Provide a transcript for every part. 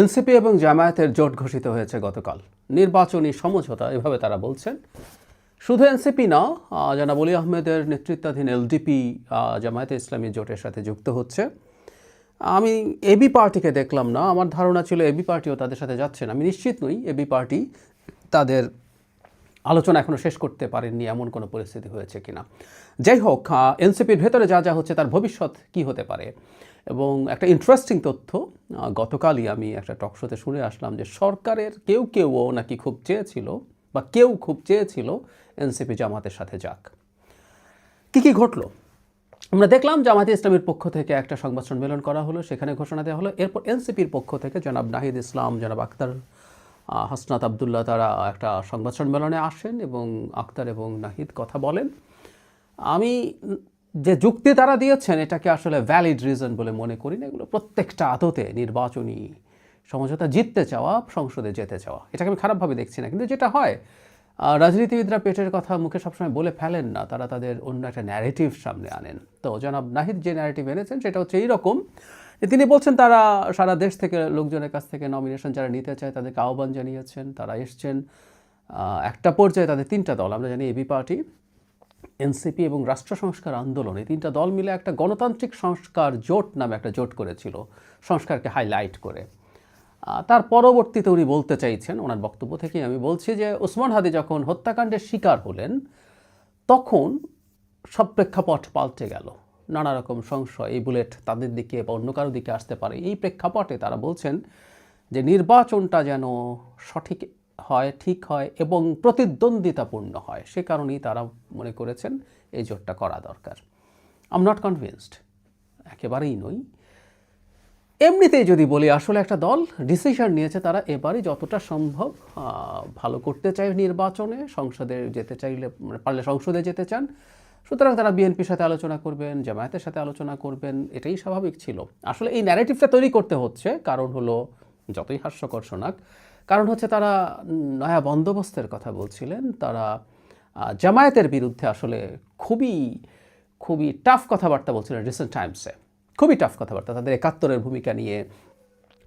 NCP এবং জামায়াতের জোট ঘোষিত হয়েছে গতকাল। নির্বাচনী সমঝোতা, এভাবে তারা বলছেন। শুধু এনসিপি না জনাব অলি আহমেদের নেতৃত্বাধীন এলডিপি জামায়াতে ইসলামী জোটের সাথে যুক্ত হচ্ছে। আমি এবি পার্টিকে দেখলাম না, আমার ধারণা ছিল এবি পার্টিও তাদের সাথে যাচ্ছেন আমি নিশ্চিত নই এবি পার্টি তাদের আলোচনা এখনও শেষ করতে পারেননি, এমন কোনো পরিস্থিতি হয়েছে কিনা। যাই হোক এনসিপির ভেতরে যা যা হচ্ছে তার ভবিষ্যৎ কি হতে পারে? এবং একটা ইন্টারেস্টিং তথ্য গতকালই আমি একটা টক শোতে শুনে আসলাম যে সরকারের কেউ কেউও নাকি খুব চেয়েছিল বা কেউ খুব চেয়েছিল এনসিপি জামাতের সাথে যাক। কি কি ঘটলো? আমরা দেখলাম জামাতে ইসলামের পক্ষ থেকে একটা সংবাদ সম্মেলন করা হলো, সেখানে ঘোষণা দেওয়া হলো। এরপর এনসিপির পক্ষ থেকে জনাব নাহিদ ইসলাম, জনাব আক্তার হাসনাত আবদুল্লাহ তারা একটা সংবাদ সম্মেলনে আসেন এবং আক্তার এবং নাহিদ কথা বলেন। আমি যে যুক্তি তারা দিয়েছেন, এটাকে আসলে ভ্যালিড রিজন বলে মনে করি না। এগুলো প্রত্যেকটা আদতে নির্বাচনী সমঝোতা জিততে চাওয়া, সংসদে যেতে চাওয়া। এটাকে আমি খারাপভাবে দেখছি না। কিন্তু যেটা হয় রাজনীতিবিদরা পেটের কথা মুখে সবসময় বলে ফেলেন না, তারা তাদের অন্য একটা ন্যারেটিভ সামনে আনেন। তো জনাব নাহিদ যে ন্যারেটিভ এনেছেন, সেটা হচ্ছে এইরকম তিনি বলছেন, তারা সারা দেশ থেকে লোকজনের কাছ থেকে নমিনেশন যারা নিতে চায়, তাদেরকে আহ্বান জানিয়েছেন। তারা এসছেন একটা পর্যায়ে তাদের তিনটা দল, আমরা জানি এবি পার্টি এনসিপি এবং রাষ্ট্র সংস্কার আন্দোলন, এই তিনটা দল মিলে একটা গণতান্ত্রিক সংস্কার জোট নামে একটা জোট করেছিল, সংস্কারকে হাইলাইট করে। তার পরবর্তীতে উনি বলতে চাইছেন, ওনার বক্তব্য থেকে আমি বলছি যে ওসমান হাদি যখন হত্যাকাণ্ডের শিকার হলেন, তখন সব প্রেক্ষাপট পাল্টে গেল। নানা রকম সংশয়, এই বুলেট তাদের দিকে বা অন্য কারও দিকে আসতে পারে, এই প্রেক্ষাপটে তারা বলছেন যে নির্বাচনটা যেন সঠিক হয়, ঠিক হয় এবং প্রতিদ্বন্দ্বিতাপূর্ণ হয়। সে কারণেই তারা মনে করেছেন এই জোটটা করা দরকার। আম নট কনভিন্সড একেবারেই নই। এমনিতেই যদি বলি, আসলে একটা দল ডিসিশন নিয়েছে তারা এবারে যতটা সম্ভব ভালো করতে চায় নির্বাচনে, সংসদে যেতে চাইলে মানে পারলে সংসদে যেতে চান। সুতরাং তারা বিএনপির সাথে আলোচনা করবেন, জামায়াতের সাথে আলোচনা করবেন, এটাই স্বাভাবিক ছিল। আসলে এই ন্যারেটিভটা তৈরি করতে হচ্ছে, কারণ হলো যতই হাস্যকর শোনাক কারণ হচ্ছে তারা, নয়া বন্দোবস্তের কথা বলছিলেন, তারা জামায়াতের বিরুদ্ধে আসলে খুবই খুবই টাফ কথাবার্তা বলছিলেন রিসেন্ট টাইমসে খুবই টাফ কথাবার্তা। তাদের একাত্তরের ভূমিকা নিয়ে,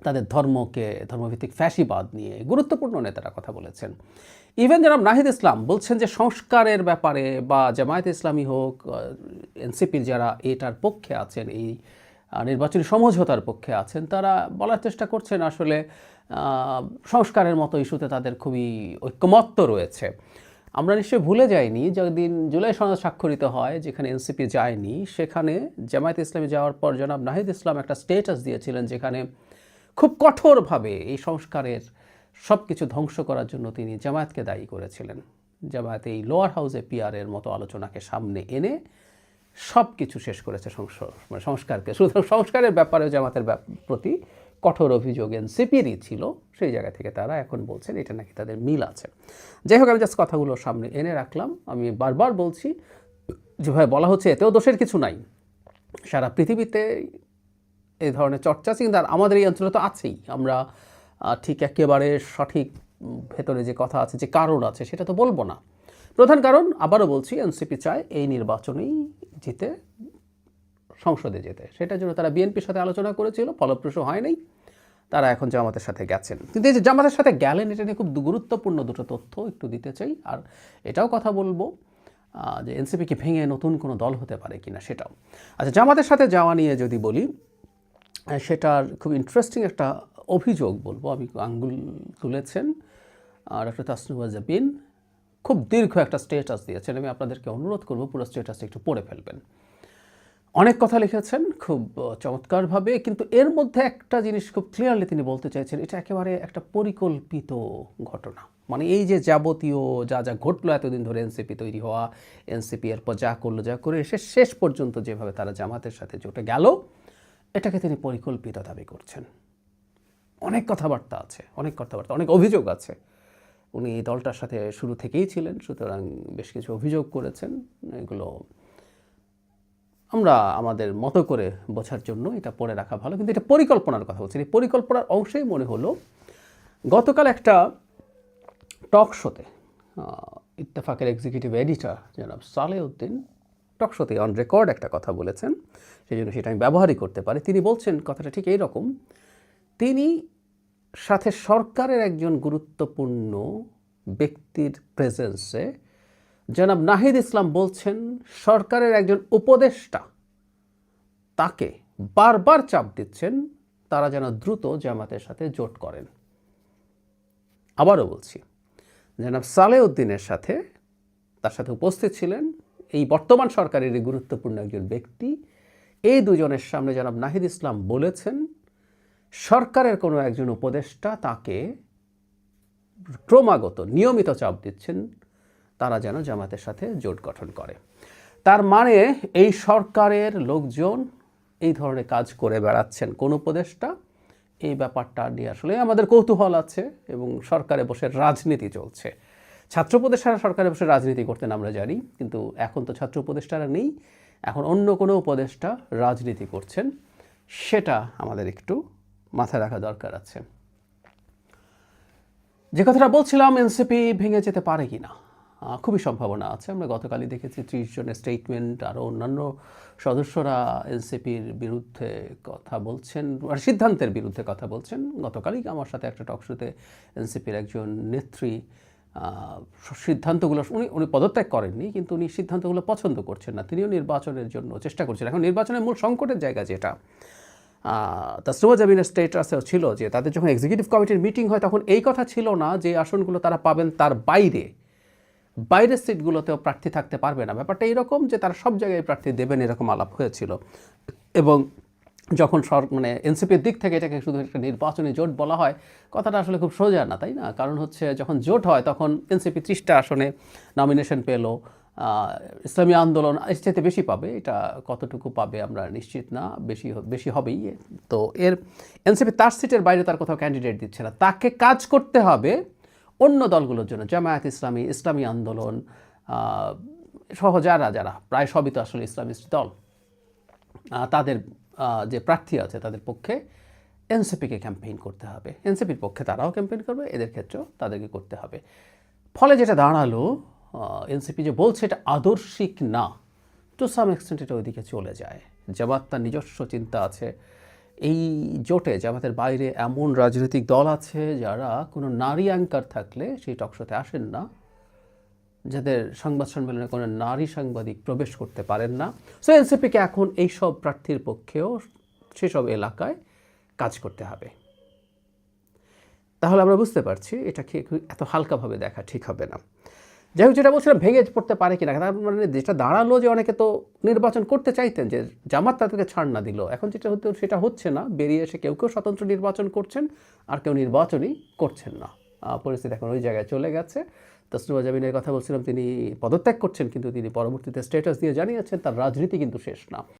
তাদের ধর্মকে, ধর্মভিত্তিক ফ্যাসিবাদ নিয়ে গুরুত্বপূর্ণ নেতারা কথা বলেছেন। ইভেন যারা নাহিদ ইসলাম বলছেন যে সংস্কারের ব্যাপারে বা জামায়াত ইসলামী হোক এনসিপির যারা এটার পক্ষে আছেন, এই নির্বাচনী সমঝোতার পক্ষে আছেন, তারা বলার চেষ্টা করছেন আসলে সংস্কারের মতো ইস্যুতে তাদের খুবই ঐক্যমত্য রয়েছে। আমরা নিশ্চয়ই ভুলে যাইনি যেদিন জুলাই সনদ স্বাক্ষরিত হয়, যেখানে এনসিপি যায়নি, সেখানে জামায়াত ইসলামী যাওয়ার পর জনাব নাহিদ ইসলাম একটা স্টেটাস দিয়েছিলেন যেখানে খুব কঠোরভাবে এই সংস্কারের সব কিছু ধ্বংস করার জন্য তিনি জামায়াতকে দায়ী করেছিলেন। জামায়াত এই লোয়ার হাউসে পিআরের মতো আলোচনাকে সামনে এনে সব কিছু শেষ করেছে মানে সংস্কারকে। সুতরাং সংস্কারের ব্যাপারেও জামাতের প্রতি কঠোর অভিযোগ এনসিপিরই ছিল, সেই জায়গা থেকে তারা এখন বলছেন এটা নাকি তাদের মিল আছে। যাই হোক, আমি জাস্ট কথাগুলো সামনে এনে রাখলাম। আমি বারবার বলছি, যেভাবে বলা হচ্ছে এতেও দোষের কিছু নাই। সারা পৃথিবীতে এই ধরনের চর্চা আর আমাদের এই অঞ্চলে তো আছেই। আমরা ঠিক একেবারে সঠিক ভেতরে যে কথা আছে, যে কারণ আছে, সেটা তো বলব না। প্রধান কারণ, আবারও বলছি, এনসিপি চায় এই নির্বাচনেই জিতে, সংসদে যেতে। সেটার জন্য তারা বিএনপির সাথে আলোচনা করেছিল, ফলপ্রসূ হয় নাই। তারা এখন জামাতের সাথে গেছেন। কিন্তু এই যে জামাতের সাথে গেলেন, এটা নিয়ে খুব গুরুত্বপূর্ণ দুটো তথ্য একটু দিতে চাই। আর এটাও কথা বলব যে এনসিপি কি ভেঙে নতুন কোনো দল হতে পারে কিনা সেটাও। আচ্ছা জামাতের সাথে যাওয়া নিয়ে যদি বলি সেটার খুব ইন্টারেস্টিং একটা অভিযোগ বলব আমি, আঙ্গুল তুলেছেন ডক্টর তাসনুবা জাবিন। খুব দীর্ঘ একটা স্টেটাস দিয়েছেন, আমি আপনাদেরকে অনুরোধ করব পুরো স্টেটাসটা একটু পড়ে ফেলবেন। অনেক কথা লিখেছেন, খুব চমৎকারভাবে, কিন্তু এর মধ্যে একটা জিনিস খুব ক্লিয়ারলি তিনি বলতে চাইছেন, এটা একেবারে একটা পরিকল্পিত ঘটনা। মানে এই যে যাবতীয় যা যা ঘটলো এতদিন ধরে এনসিপি তৈরি হওয়া, এনসিপি এরপর যা করল, যা করে এসে শেষ পর্যন্ত যেভাবে তারা জামাতের সাথে জোটে গেল, এটাকে তিনি পরিকল্পিত দাবি করছেন। অনেক কথাবার্তা আছে, অনেক কথাবার্তা, অনেক অভিযোগ আছে। উনি এই দলটার সাথে শুরু থেকেই ছিলেন, সুতরাং বেশ কিছু অভিযোগ করেছেন, এগুলো আমরা আমাদের মতো করে বোঝার জন্য এটা পড়ে রাখা ভালো, কিন্তু এটা পরিকল্পনার কথা বলছি। এই পরিকল্পনার অংশেই মনে হলো, গতকাল একটা টক শোতে ইত্তেফাকের এক্সিকিউটিভ এডিটর জনাব সালেউদ্দিন টক শোতে অন রেকর্ড একটা কথা বলেছেন, সেই জন্য সেটা আমি ব্যবহারই করতে পারি। তিনি বলছেন, কথাটা ঠিক এই রকম, তিনি সাথে সরকারের একজন গুরুত্বপূর্ণ ব্যক্তির প্রেজেন্সে জনাব নাহিদ ইসলাম বলছেন, সরকারের একজন উপদেষ্টা তাকে বারবার চাপ দিচ্ছেন, তারা যেন দ্রুত জামাতের সাথে জোট করেন। আবারও বলছি, জনাব সালেউদ্দিনের সাথে তার সাথে উপস্থিত ছিলেন এই বর্তমান সরকারেরই গুরুত্বপূর্ণ একজন ব্যক্তি। এই দুজনের সামনে জনাব নাহিদ ইসলাম বলেছেন, সরকারের কোনো একজন উপদেষ্টা তাকে ক্রমাগত নিয়মিত চাপ দিচ্ছেন তারা যেন জামাতের সাথে জোট গঠন করে। তার মানে এই সরকারের লোকজন এই ধরনের কাজ করে বেড়াচ্ছেন। কোন উপদেষ্টা এই ব্যাপারটা নিয়ে আসলে আমাদের কৌতূহল আছে এবং সরকারে বসে রাজনীতি চলছে। ছাত্র উপদেষ্টারা সরকারে বসে রাজনীতি করতেন আমরা জানি, কিন্তু এখন তো ছাত্র উপদেষ্টারা নেই। এখন অন্য কোনো উপদেষ্টা রাজনীতি করছেন, সেটা আমাদের একটু মাথায় রাখা দরকার আছে। যে কথাটা বলছিলাম, এনসিপি ভেঙে যেতে পারে কি না খুবই সম্ভাবনা আছে। আমরা গতকালই দেখেছি ত্রিশ জনের স্টেটমেন্ট আরও অন্যান্য সদস্যরা এনসিপির বিরুদ্ধে কথা বলছেন আর সিদ্ধান্তের বিরুদ্ধে কথা বলছেন। গতকালই আমার সাথে একটা টকশোতে এনসিপির একজন নেত্রী সিদ্ধান্তগুলো উনি উনি পদত্যাগ করেননি, কিন্তু উনি সিদ্ধান্তগুলো পছন্দ করছেন না। তিনিও নির্বাচনের জন্য চেষ্টা করছেন। এখন নির্বাচনের মূল সংকটের জায়গা যেটা তাসনুমা জামিনের স্টেটাসেও ছিল যে তাদের যখন এক্সিকিউটিভ কমিটির মিটিং হয় তখন এই কথা ছিল না যে আসনগুলো তারা পাবেন তার বাইরে। বাইরের সিটগুলোতেও প্রার্থী থাকতে পারবে না। ব্যাপারটা এরকম যে তারা সব জায়গায় প্রার্থী দেবেন এরকম আলাপ হয়েছিল। এবং যখন সর মানে এনসিপির দিক থেকে এটাকে শুধু একটা নির্বাচনী জোট বলা হয়, কথাটা আসলে খুব সোজা না, তাই না? কারণ হচ্ছে যখন জোট হয় তখন এনসিপি ত্রিশটা আসনে নমিনেশন পেল। ইসলামী আন্দোলন এর চাইতে বেশি পাবে, এটা কতটুকু পাবে আমরা নিশ্চিত না, বেশি বেশি হবেই। তো এর, এনসিপি তার সিটের বাইরে তার কোথাও ক্যান্ডিডেট দিচ্ছে না। তাকে কাজ করতে হবে অন্য দলগুলোর জন্য, জামায়াত ইসলামী ইসলামী আন্দোলন সহ যারা যারা, প্রায় সবই তো আসলে ইসলামিস্ট দল তাদের যে প্রার্থী আছে তাদের পক্ষে এনসিপিকে ক্যাম্পেইন করতে হবে। এনসিপির পক্ষে তারাও ক্যাম্পেইন করবে, এদের ক্ষেত্রেও তাদেরকে করতে হবে। ফলে যেটা দাঁড়াল এনসিপি যে বলছে এটা আদর্শিক না টু সাম এক্সটেন্ট এটা ওইদিকে চলে যায়। জামাত তার নিজস্ব চিন্তা আছে এই জোটে জামাতের বাইরে এমন রাজনৈতিক দল আছে যারা কোনো নারী অ্যাঙ্কার থাকলে সেই টকশোতে আসেন না, যাদের সংবাদ সম্মেলনে কোনো নারী সাংবাদিক প্রবেশ করতে পারেন না। সো এনসিপিকে এখন এই সব প্রার্থীর পক্ষেও সেসব এলাকায় কাজ করতে হবে। তাহলে আমরা বুঝতে পারছি এটাকে এত হালকাভাবে দেখা ঠিক হবে না। যাই হোক, যেটা বলছিলাম, ভেঙে পড়তে পারে কিনা। তার মানে যেটা দাঁড়াল যে অনেকে তো নির্বাচন করতে চাইতেন, যে জামাত তাদেরকে ছাড় না দিল। এখন যেটা হতে সেটা হচ্ছে না। বেরিয়ে এসে কেউ কেউ স্বতন্ত্র নির্বাচন করছেন, আর কেউ নির্বাচনই করছেন না। পরিস্থিতি এখন ওই জায়গায় চলে গেছে। তসনুমা জামিনের কথা বলছিলাম, তিনি পদত্যাগ করছেন, কিন্তু তিনি পরবর্তীতে স্ট্যাটাস দিয়ে জানিয়েছেন, তার রাজনীতি কিন্তু শেষ না।